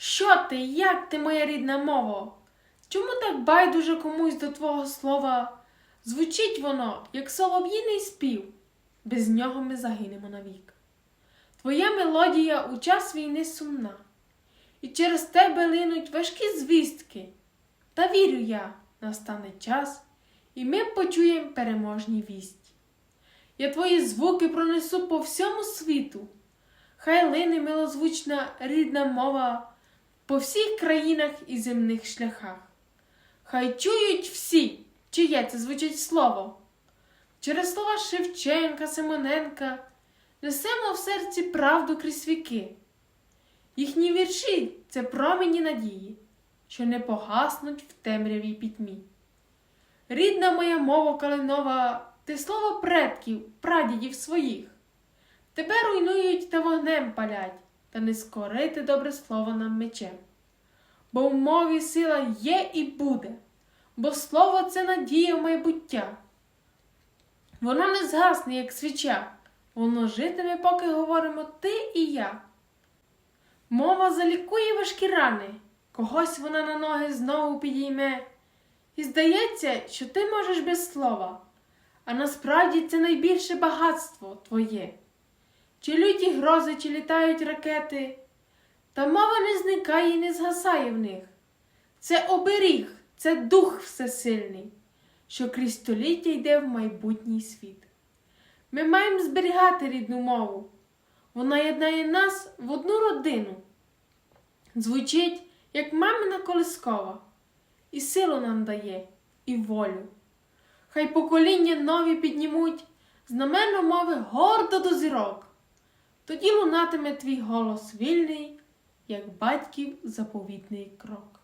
Що ти, як ти, моя рідна мова? Чому так байдуже комусь до твого слова? Звучить воно, як солов'їний спів, без нього ми загинемо навік. Твоя мелодія у час війни сумна, і через тебе линуть важкі звістки. Та вірю я, настане час, і ми почуємо переможні вісті. Я твої звуки пронесу по всьому світу. Хай лине милозвучна рідна мова по всіх країнах і земних шляхах. Хай чують всі, чиє це звучить слово. Через слова Шевченка, Симоненка несемо в серці правду крізь віки. Їхні вірші це промені надії, що не погаснуть в темрявій пітьмі. Рідна моя мова калинова, ти слово предків, прадідів своїх. Тебе руйнують та вогнем палять, та не скорити добре слово нам мечем. Бо в мові сила є і буде, бо слово це надія майбуття. Воно не згасне, як свіча, воно житиме, поки говоримо ти і я. Мова залікує важкі рани, когось вона на ноги знову підійме. І здається, що ти можеш без слова, а насправді це найбільше багатство твоє. Чи люті грози, чи літають ракети, та мова не зникає і не згасає в них. Це оберіг, це дух всесильний, що крізь століття йде в майбутній світ. Ми маємо зберігати рідну мову. Вона єднає нас в одну родину. Звучить, як мамина колискова, і силу нам дає, і волю. Хай покоління нові піднімуть знаменно мови гордо до зірок. Тоді лунатиме твій голос вільний, як батьків заповітний крок.